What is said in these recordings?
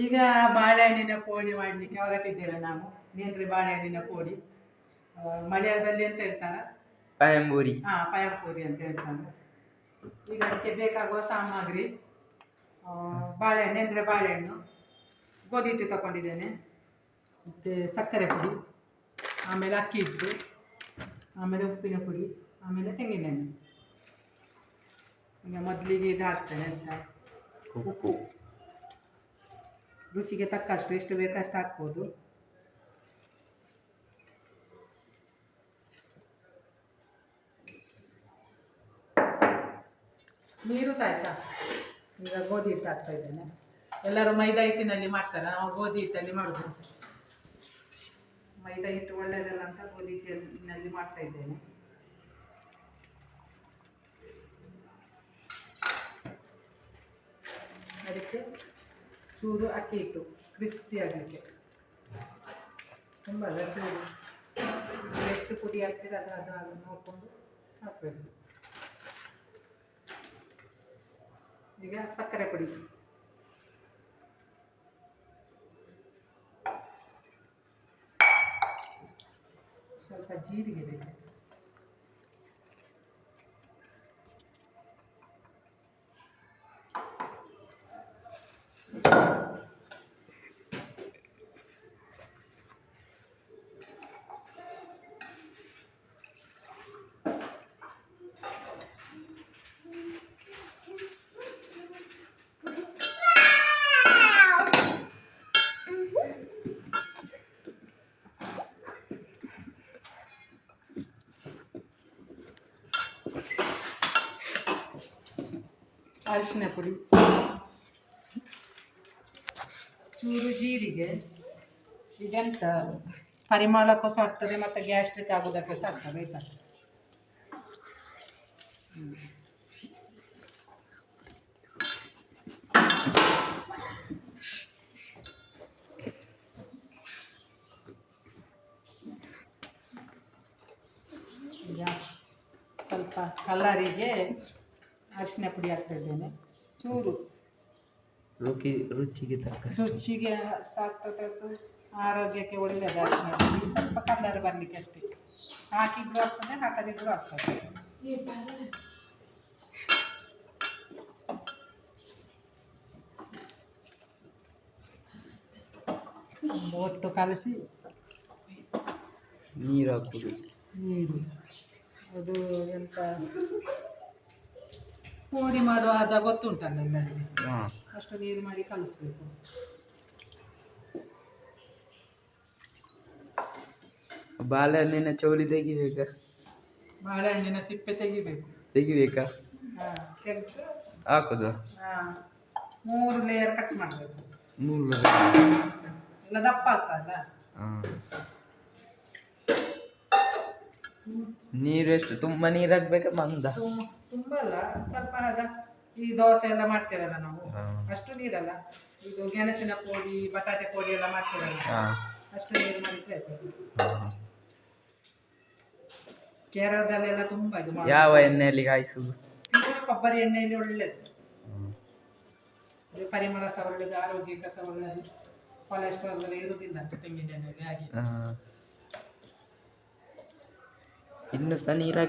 ಈಗ ಬಾಳೆಹಣ್ಣಿನ ಪೋಡಿ ಮಾಡಲಿಕ್ಕೆ ಹೊರಟಿದ್ದೇವೆ ನಾವು. ನೇಂದ್ರೆ ಬಾಳೆಹಣ್ಣಿನ ಪೋಡಿ. ಮಳೆಯಾದಲ್ಲಿ ಮಲಯಾಳದಲ್ಲಿ ಅಂತ ಹೇಳ್ತಾರ? ಪಾಯಂಪೂರಿ ಹಾ ಪಯಂಪೂರಿ ಅಂತ ಹೇಳ್ತಾರೆ. ಈಗ ಅದಕ್ಕೆ ಬೇಕಾಗುವ ಸಾಮಗ್ರಿ ಬಾಳೆಹಣ್ಣು ಅಂದರೆ ಬಾಳೆಹಣ್ಣು ಗೋಧಿ ಹಿಟ್ಟು ತಗೊಂಡಿದ್ದೇನೆ. ಮತ್ತು ಸಕ್ಕರೆ ಪುಡಿ ಆಮೇಲೆ ಅಕ್ಕಿ ಹಿಟ್ಟು ಆಮೇಲೆ ಉಪ್ಪಿನ ಪುಡಿ ಆಮೇಲೆ ತೆಂಗಿನೆಣ್ಣೆ ಈಗ ಮೊದಲಿಗೆ ಇದು ಹಾಕ್ತೇನೆ ಅಂತ. ಉಪ್ಪು. ರುಚಿಗೆ ತಕ್ಕಷ್ಟು ಎಷ್ಟು ಬೇಕಷ್ಟು ಹಾಕ್ಬೋದು. ನೀರು ತಾಯ್ತಾ? ಈಗ ಗೋಧಿ ಹಿಟ್ಟು ಹಾಕ್ತಾ ಇದ್ದೇನೆ. ಎಲ್ಲರೂ ಮೈದಾ ಹಿಟ್ಟಿನಲ್ಲಿ ಮಾಡ್ತಾರೆ. ನಾವು ಗೋಧಿ ಹಿಟ್ಟಲ್ಲಿ ಮಾಡೋದು. ಮೈದಾ ಹಿಟ್ಟು ಒಳ್ಳೆಯದಲ್ಲ ಅಂತ ಗೋಧಿ ಹಿಟ್ಟಿನಲ್ಲಿ ಮಾಡ್ತಾ ಇದ್ದೇನೆ ಅದಕ್ಕೆ ಚೂರು ಅಕ್ಕಿ ಹಿಟ್ಟು ಕ್ರಿಸ್ಪಿ ಆಗಲಿಕ್ಕೆ. ತುಂಬ ಲಡ್ಡು ಎಷ್ಟು ಪುಡಿ ಹಾಕ್ತೀರ ಅದು ಅದು ಅದು ನೋಡಿಕೊಂಡು ಹಾಕಬೇಕು. ಈಗ ಸಕ್ಕರೆ ಪುಡಿ. ಸ್ವಲ್ಪ ಜೀರಿಗೆ ಬೇಕು. ಅರಿಶಿನ ಪುಡಿ. ಚೂರು ಜೀರಿಗೆ. ಇದೆಂತ? ಪರಿಮಳಕ್ಕೂ ಸಹ ಆಗ್ತದೆ, ಮತ್ತು ಗ್ಯಾಸ್ಟ್ರಿಕ್ ಆಗೋದಕ್ಕೆ ಸಹ ಆಗ್ತದೆ, ಆಯ್ತಾ? ಹ್ಮ್. ಈಗ ಸ್ವಲ್ಪ ಕಲ್ಲರಿಗೆ ಅರಿಶಿನ ಪುಡಿ ಹಾಕ್ತಾ ಇದ್ದೇನೆ. ಚೂರು. ರುಚಿ ರುಚಿಗೆ ತಕ್ಕಷ್ಟು. ರುಚಿಗೆ ಸಾಕ್ತದ್ದು ಆರೋಗ್ಯಕ್ಕೆ ಒಳ್ಳೆಯದು ಅರಿಶಿನ ಪುಡಿ. ಸ್ವಲ್ಪ ಕಲ್ಲರ್ ಬರಲಿಕ್ಕೆ ಅಷ್ಟೇ. ಹಾಕಿದ್ರು ಆಗ್ತದೆ ಹಾಕದಿದ್ರು ಆಗ್ತದೆ. ಒಟ್ಟು ಕಲಸಿ. ನೀರು ಹಾಕುದು ನೀರು ಅದು ಎಂತ? ಪೋಡಿ ಮಾಡುವಾಗ ಗೊತ್ತುಂಟಲ್ಲ ಎಲ್ಲರಿಗೆ? ಹಾಂ. ಅಷ್ಟು ನೀರು ಮಾಡಿ ಕಲಿಸ್ಬೇಕು. ಬಾಳೆಹಣ್ಣಿನ ಚೌಳಿ ತೆಗಿಬೇಕಾ? ಬಾಳೆಹಣ್ಣಿನ ಸಿಪ್ಪೆ ತೆಗಿಬೇಕು. ತೆಗಿಬೇಕಾ? ಹಾಂ ತೆಗೆದು ಹಾಕುದು? ಹಾಂ ಮೂರು ಲೇಯರ್ ಕಟ್ ಮಾಡಬೇಕು. ಮೂರು ಎಲ್ಲ ದಪ್ಪ ಆಗ್ತದಲ್ಲ? ಹಾಂ. ನೀರು ಎಷ್ಟು? ನೀರ್ ನೀರು ಹಾಕ್ಬೇಕಾ ಮಂದ? ತುಂಬ ತುಂಬ ಅಲ್ಲ ಸ್ವಲ್ಪ ಅದ ಈ ದೋಸೆ ಎಲ್ಲ ಮಾಡ್ತೇವಲ್ಲ ನಾವು. ಅಷ್ಟು ನೀರಲ್ಲ. ಇದು ಗೆಣಸಿನ ಪೋಡಿ ಬಟಾಟೆ ಪೋಡಿ ಎಲ್ಲ ಮಾಡ್ತೇವಲ್ಲ. ಅಷ್ಟು ನೀರು ಮಾಡಿದ್ರೆ ಕೇರಳದಲ್ಲೆಲ್ಲ ತುಂಬಾ ಇದು ಮಾಡೋದು. ಯಾವ ಎಣ್ಣೆಯಲ್ಲಿ ಕಾಯಿಸುದು? ಇದು ಕೊಬ್ಬರಿ ಎಣ್ಣೆಯಲ್ಲಿ ಒಳ್ಳೇದು. ಪರಿಮಳ ಸಹ ಒಳ್ಳೇದು ಆರೋಗ್ಯಕ್ಕೆ ಸಹ ಒಳ್ಳೇದು. ಕೊಲೆಸ್ಟ್ರಾಲ್ ಎಲ್ಲ ಇರುವುದಿಲ್ಲ ಅಂತ ತೆಂಗಿನ ಎಣ್ಣೆಯಲ್ಲಿ ಹಾಗೆ. ಹಾಂ. ಇನ್ನು ಸಹ ನೀರು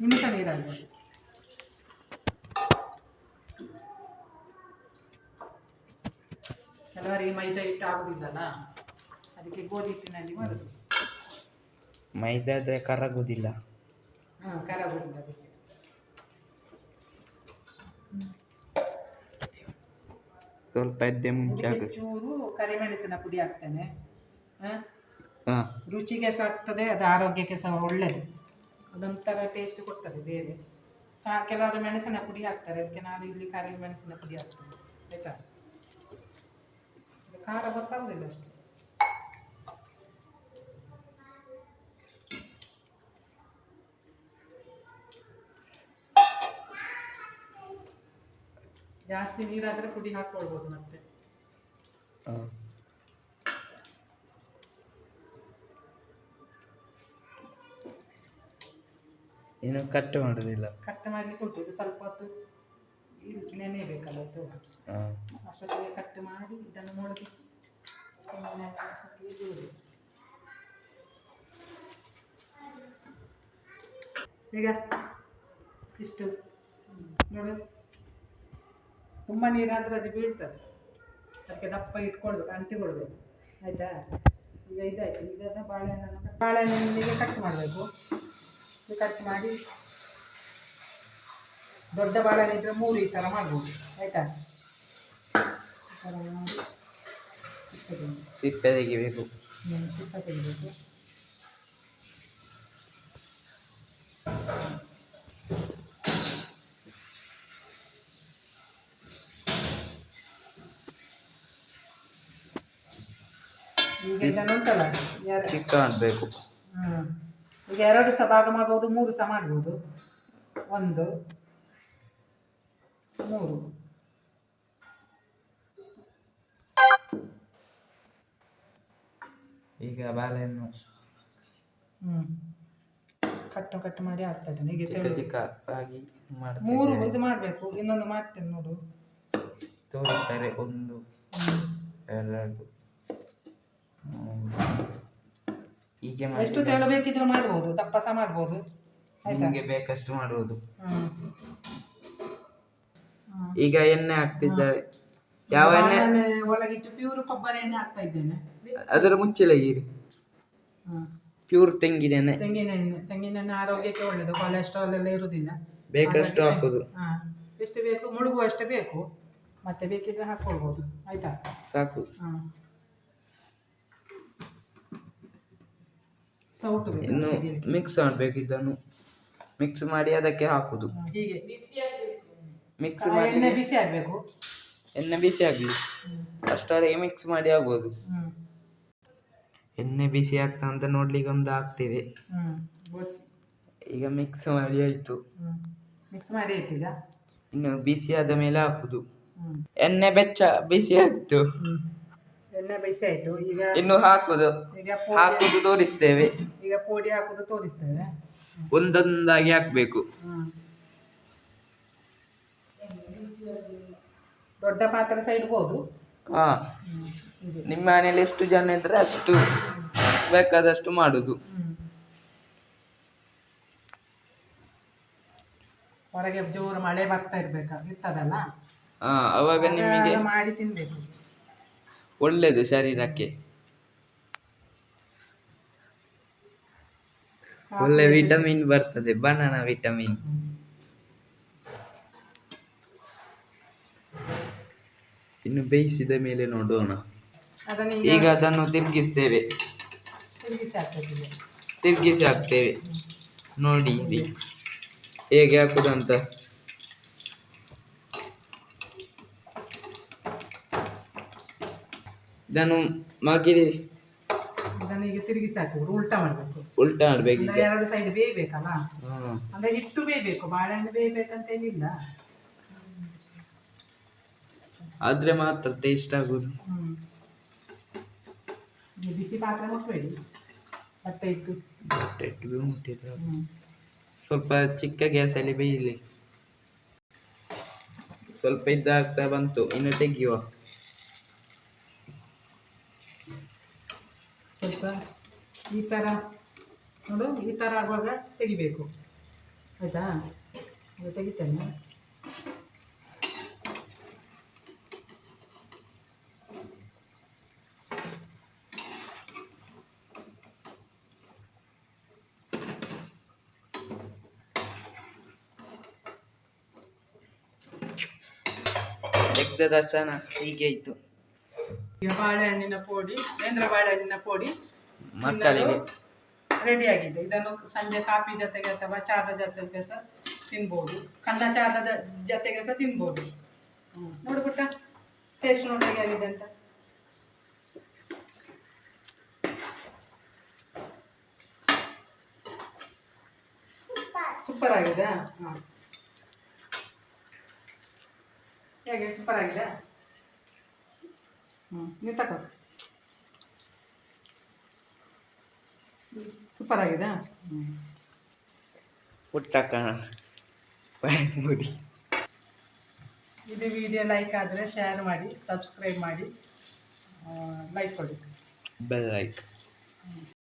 ಇನ್ನು ಸಹ ನೀರಾಗಬೇಕು. ಕೆಲವರಿಗೆ ಮೈದಾ ಹಿಟ್ಟು ಆಗುದಿಲ್ಲಲ್ಲ? ಅದಕ್ಕೆ ಗೋಧಿ ಹಿಟ್ಟಿನಲ್ಲಿ ಮಾಡುದು. ಮೈದಾ ಆದರೆ ಕರಗುದಿಲ್ಲ ಹಾಂ ಕರಾಗುದಿಲ್ಲ ಅದಕ್ಕೆ. ಸ್ವಲ್ಪ ಎದ್ದೆ ಮುಂಚೆ ಚೂರು ಕರಿಮೆಣಸಿನ ಪುಡಿ ಹಾಕ್ತೇನೆ. ಹ? ರುಚಿಗೆ ಸಹ ಆಗ್ತದೆ ಅದು ಆರೋಗ್ಯಕ್ಕೆ ಸಹ ಒಳ್ಳೆಯದು ಅದೊಂಥರ ಟೇಸ್ಟ್ ಕೊಡ್ತದೆ ಬೇರೆ. ಕೆಲವರು ಮೆಣಸಿನ ಪುಡಿ ಹಾಕ್ತಾರೆ ಅದಕ್ಕೆ ನಾನು ಇಲ್ಲಿ ಕರಿ ಮೆಣಸಿನ ಪುಡಿ ಹಾಕ್ತೇನೆ ಆಯ್ತಾ? ಖಾರ ಗೊತ್ತಾಗುದಿಲ್ಲ ಅಷ್ಟೇ. ಜಾಸ್ತಿ ನೀರಾದ್ರೆ ಪುಡಿ ಹಾಕ್ಕೊಳ್ಬೋದು ಮತ್ತೆ. ಇನ್ನು ಕಟ್ ಮಾಡೋದಿಲ್ಲ. ಕಟ್ ಮಾಡ್ಲಿಕ್ಕೆ ಉಂಟು ಇದು ಸ್ವಲ್ಪ ಹೊತ್ತು ನೆನೆಯಬೇಕಲ್ಲ ಅದು ಬೇಕಲ್ಲ ಇದು ಹಾಂ. ಅಷ್ಟೊತ್ತಿಗೆ ಕಟ್ ಮಾಡಿ ಇದನ್ನು ಮುಳುಗಿಸಿ. ಈಗ ಇಷ್ಟು. ನೋಡು. ತುಂಬ ನೀರಾದರೆ ಅದು ಬೀಳ್ತದೆ. ಅದಕ್ಕೆ ದಪ್ಪ ಇಟ್ಕೊಳ್ಬೇಕು ಅಂಟಿಕೊಳ್ಬೇಕು. ಆಯಿತಾ? ಈಗ ಇದಾಯ್ತು. ಈಗ ಬಾಳೆಹಣ್ಣನ್ನು ಬಾಳೆಹಣ್ಣಿಗೆ ಕಟ್ ಮಾಡಬೇಕು. ಕಟ್ ಮಾಡಿ ದೊಡ್ಡ ಬಾಳೆಹಣ್ಣು ಇದ್ದರೆ ಮೂರು ಈ ಥರ ಮಾಡ್ಬೋದು ಆಯಿತಾ ಈ ಥರ ಮಾಡಿ ಇಟ್ಕೊಳ್ಬೇಕು. ಸಿಪ್ಪೆ ತೆಗಿಬೇಕು ಹ್ಮ್, ತುಪ್ಪ ತೆಗಿಬೇಕು ಈಗ ಇದನ್ನು ಉಂಟಲ್ಲ ಯಾರು ಚಿಕ್ಕ ಮಾಡಬೇಕು ಹ್ಮ್. ಈಗ ಎರಡು ಸಹ ಭಾಗ ಮಾಡ್ಬೋದು ಮೂರು ಸಹ ಮಾಡ್ಬೋದು. ಒಂದು ಮೂರು. ಈಗ ಬಾಳೆಹಣ್ಣು ಹ್ಞೂ ಕಟ್ಟು ಕಟ್ಟು ಮಾಡಿ ಆಗ್ತದೆ. ಈಗ ಚಿಕ್ಕ ಚಿಕ್ಕ ಆಗಿ ಮೂರು ಇದು ಮಾಡಬೇಕು. ಇನ್ನೊಂದು ಮಾಡ್ತೇನೆ ನೋಡು. ತೋರಿಸ್ತಾರೆ ಒಂದು ಹ್ಮ್. ಎರಡು. ಹೀಗೆ ಎಷ್ಟು ತೆಳು ಬೇಕಿದ್ರು ಮಾಡ್ಬೋದು ದಪ್ಪ ಸಹ ಮಾಡ್ಬೋದು ಆಯ್ತಾ? ನಿಮಗೆ ಬೇಕಷ್ಟು ಮಾಡುವುದು. ಹ್ಮ್. ಹ್ಮ್. ಈಗ ಎಣ್ಣೆ ಹಾಕ್ತಿದ್ದಾರೆ. ಯಾವ ಎಣ್ಣೆ? ಒಳಗಿಟ್ಟು ಪ್ಯೂರ್ ಕೊಬ್ಬರಿ ಎಣ್ಣೆ ಹಾಕ್ತಾ ಇದ್ದೇನೆ. ಅದರ ಮುಚ್ಚಳ ಈರಿ ಹ್ಮ್. ಪ್ಯೂರ್ ತೆಂಗಿನ ಎಣ್ಣೆ. ತೆಂಗಿನ ಎಣ್ಣೆ ತೆಂಗಿನ ಎಣ್ಣೆ ಆರೋಗ್ಯಕ್ಕೆ ಒಳ್ಳೆಯದು ಕೊಲೆಸ್ಟ್ರಾಲ್ ಎಲ್ಲ ಇರುವುದಿಲ್ಲ. ಬೇಕಷ್ಟು ಹಾಕುದು ಹಾ. ಎಷ್ಟು ಬೇಕು ಮುಳುಗುವಷ್ಟು ಬೇಕು. ಮತ್ತೆ ಬೇಕಿದ್ರೆ ಹಾಕ್ಕೊಳ್ಬೋದು ಆಯ್ತಾ? ಸಾಕು. ಹಾಂ ಸೌಟು ಬೇಕು ಇನ್ನು ಮಿಕ್ಸ್ ಮಾಡಬೇಕು ಇದನ್ನು. ಮಿಕ್ಸ್ ಮಾಡಿ ಅದಕ್ಕೆ ಹಾಕುದು. ಹೀಗೆ. ಮಿಕ್ಸ್ ಮಾಡಿ ಎಣ್ಣೆ ಬಿಸಿ ಆಗಬೇಕು. ಎಣ್ಣೆ ಬಿಸಿ ಆಗಲಿ. ಅಷ್ಟರವರೆಗೆ ಮಿಕ್ಸ್ ಮಾಡಿ ಆಗ್ಬೋದು. ಎಣ್ಣೆ ಬಿಸಿ ಆಗ್ತಾ ಅಂತ ನೋಡ್ಲಿಕ್ಕೆ ಒಂದು ಹಾಕ್ತೇವೆ ಈಗ ಮಿಕ್ಸ್ ಮಾಡಿ ಆಯ್ತು. ಮಿಕ್ಸ್ ಮಾಡಿ ಇಟ್ಟಿದ ಇನ್ನು ಬಿಸಿ ಆದ ಮೇಲೆ ಹಾಕುದು. ಎಣ್ಣೆ ಬೆಚ್ಚ ಬಿಸಿ ಆಯ್ತು. ಎಣ್ಣೆ ಬಿಸಿ ಆಯಿತು. ಈಗ ಇನ್ನು ಹಾಕುದು. ಈಗ ಪೋಡಿ ಹಾಕುದು ತೋರಿಸ್ತೇವೆ. ಈಗ ಪೋಡಿ ಹಾಕುದು ತೋರಿಸ್ತೇವೆ. ಒಂದೊಂದಾಗಿ ಹಾಕ್ಬೇಕು. ದೊಡ್ಡ ಪಾತ್ರೆ ಸಹ ಇಡ್ಬೋದು ಹಾ. ನಿಮ್ಮ ಮನೇಲಿ ಎಷ್ಟು ಜನ ಇದ್ರೆ ಅಷ್ಟು ಬೇಕಾದಷ್ಟು ಮಾಡುದು. ಹ್ಮ್. ಹೊರಗೆ ಜೋರು ಮಳೆ ಬರ್ತಾ ಇರ್ಬೇಕು ಇರ್ತದಲ್ಲ ಹಾ ಅವಾಗ ನಿಮಗೆ ಮಾಡಿ ತಿನ್ಬೇಕು. ಒಳ್ಳೇದು ಶರೀರಕ್ಕೆ. ಒಳ್ಳೆ ವಿಟಮಿನ್ ಬರ್ತದೆ ಬನಾನಾ ವಿಟಮಿನ್. ಇನ್ನು ಬೇಯಿಸಿದ ಮೇಲೆ ನೋಡೋಣ. ಈಗ ಅದನ್ನು ತಿರುಗಿಸ್ತೇವೆ. ತಿರುಗಿಸಿ ಹಾಕ್ತೇವೆ ನೋಡಿ ಹೇಗೆ ಹಾಕುದಂತ. ಇದನ್ನು ಮಗಿರಿ. ಇದನ್ನ ಈಗ ತಿರುಗಿಸಿ ಹಾಕಬೇಕು ಉಲ್ಟಾ ಮಾಡ್ಬೇಕು. ಉಲ್ಟಾ ಮಾಡ್ಬೇಕು ಈಗ ಎರಡು ಸೈಡ್ ಬೇಯ್ಬೇಕಲ್ಲ. ಅಂದ್ರೆ ಹಿಟ್ಟು ಬೇಯ್ಬೇಕು ಬಾಳೆಹಣ್ಣು ಬೇಯ್ಬೇಕಂತ ಏನಿಲ್ಲ. ಆದ್ರೆ ಮಾತ್ರ ಟೇಸ್ಟ್ ಆಗುದು. ಬಿಸಿ ಪಾತ್ರೆ ಮುಟ್ಬೇಡಿ. ಬಟ್ಟೆ ಇಟ್ಟು. ಇಟ್ಟು ಮುಟ್ಟಿದ್ರೆ ಸ್ವಲ್ಪ ಚಿಕ್ಕ ಗ್ಯಾಸಲ್ಲಿ ಬೇಯಲಿ ಸ್ವಲ್ಪ ಇದ್ದಾಗ್ತಾ ಬಂತು ಇನ್ನು ತೆಗಿಯುವ. ಸ್ವಲ್ಪ ಈ ಥರ ನೋಡು, ಈ ಥರ ಆಗುವಾಗ ತೆಗಿಬೇಕು. ಆಯಿತಾ? ಅದು ತೆಗಿತೇನೆ. ತೆಗ್ದ ದರ್ಶನ ಹೀಗೆ ಇತ್ತು. ಈಗ ಬಾಳೆಹಣ್ಣಿನ ಪೋಡಿ ನೇಂದ್ರ ಬಾಳೆಹಣ್ಣಿನ ಪೋಡಿ ಮಕ್ಕಳಿಗೆ. ರೆಡಿ ಆಗಿದೆ ಇದನ್ನು ಸಂಜೆ ಕಾಫಿ ಜೊತೆಗೆ ಅಥವಾ ಚಾದ ಜೊತೆಗೆ ಸಹ ತಿನ್ಬೋದು. ಕಂಡ ಚಾದ ಜೊತೆಗೆ ಸಹ ತಿನ್ಬೋದು. ನೋಡ್ಬಿಟ್ಟ ಟೇಸ್ಟ್ ನೋಡಿ ಆಗಿದೆ ಅಂತ. ಸೂಪರ್ ಆಗಿದೆ. ಹಾಂ. ಹೇಗೆ? ಸೂಪರ್ ಆಗಿದೆ? ಹ್ಞೂ ನೀವು ತಗೋ ಸೂಪರ್ ಆಗಿದೆ. ಹ್ಞೂ ಪುಟ್ಟ ಕಣ ಮುಡಿ. ಇದು ವಿಡಿಯೋ ಲೈಕ್ ಆದರೆ ಶೇರ್ ಮಾಡಿ ಸಬ್ಸ್ಕ್ರೈಬ್ ಮಾಡಿ ಲೈಕ್ ಕೊಡಿ. Bell like